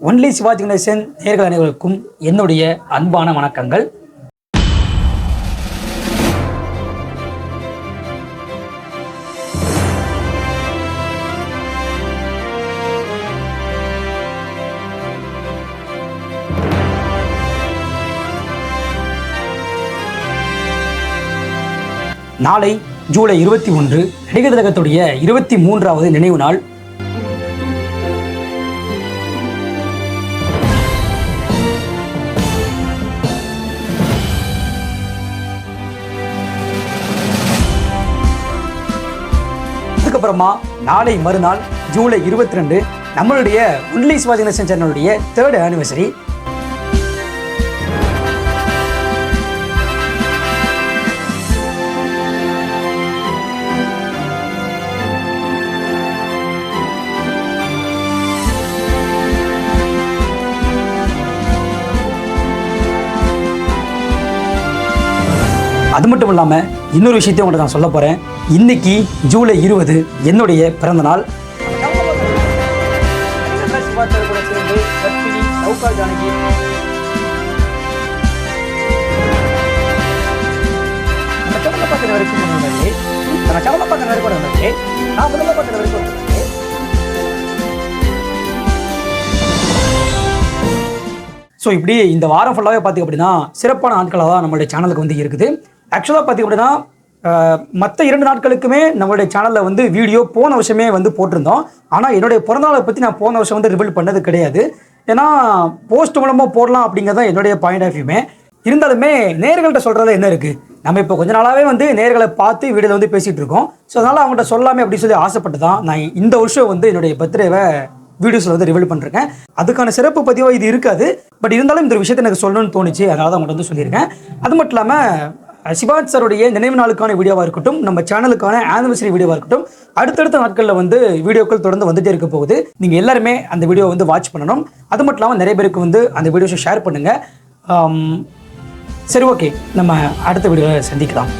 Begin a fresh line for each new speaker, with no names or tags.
Only Sivaji Ganesan நேர்கள் அனைவருக்கும் என்னுடைய அன்பான வணக்கங்கள். நாளை ஜூலை இருபத்தி ஒன்று நடிகர் திலகத்துடைய இருபத்தி மூன்றாவது நினைவு நாள். அதுக்கப்புறமா நாளை மறுநாள் ஜூலை இருபத்தி ரெண்டு நம்மளுடைய ஒன்லி சிவாஜி கணேசன் சேனலுடைய தேர்ட் ஆனிவர்சரி அது மட்டும் இல்லாமல் இன்னொரு விஷயத்தையும் உங்கள்கிட்ட நான் சொல்ல போகிறேன் இன்னைக்கு ஜூலை இருபது என்னுடைய பிறந்த நாள். ஸோ இப்படி இந்த வாரம் ஃபுல்லாகவே பார்த்திங்க அப்படின்னா சிறப்பான ஆட்களாக தான் நம்மளுடைய சேனலுக்கு வந்து இருக்குது. ஆக்சுவலாக பார்த்திங்க அப்படின்னா மற்ற இரண்டு நாட்களுக்குமே நம்மளுடைய சேனலில் வந்து வீடியோ போன வருஷமே வந்து போட்டிருந்தோம். ஆனால் என்னுடைய பிறந்தநாளை பற்றி நான் போன வருஷம் வந்து ரிவீல் பண்ணது கிடையாது. ஏன்னா போஸ்ட் மூலமாக போடலாம் அப்படிங்கிறது தான் என்னுடைய பாயிண்ட் ஆஃப் வியூமே இருந்தாலுமே நேர்கள்ட்ட சொல்கிறதுல என்ன இருக்குது நம்ம இப்போ கொஞ்ச நாளாகவே வந்து நேர்களை பார்த்து வீடியோவில் வந்து பேசிகிட்டு இருக்கோம். ஸோ அதனால் அவங்கள்ட்ட சொல்லாமே அப்படின்னு சொல்லி ஆசைப்பட்டு தான் நான் இந்த வருஷம் வந்து என்னுடைய பர்த்டேவை வீடியோஸில் வந்து ரிவீல் பண்ணிருக்கேன். அதுக்கான சிறப்பு பதிவாக இது இருக்காது. பட் இருந்தாலும் இந்த விஷயத்தை எனக்கு சொல்லணும்னு தோணுச்சு. அதனால தான் அவங்கள்ட்ட வந்து சொல்லியிருக்கேன். அது மட்டும் இல்லாமல் சிவாஜ் சாருடைய நினைவு நாளுக்கான வீடியோவாக இருக்கட்டும் நம்ம சேனலுக்கான ஆனிவர்சரி வீடியோவாக இருக்கட்டும் அடுத்தடுத்த நாட்களில் வந்து வீடியோக்கள் தொடர்ந்து வந்துட்டே இருக்க போகுது. நீங்கள் எல்லாருமே அந்த வீடியோ வந்து வாட்ச் பண்ணணும். அது மட்டும் இல்லாமல் நிறைய பேருக்கு வந்து அந்த வீடியோஸை ஷேர் பண்ணுங்கள் சரி ஓகே நம்ம அடுத்த வீடியோவில் சந்திக்கலாம்.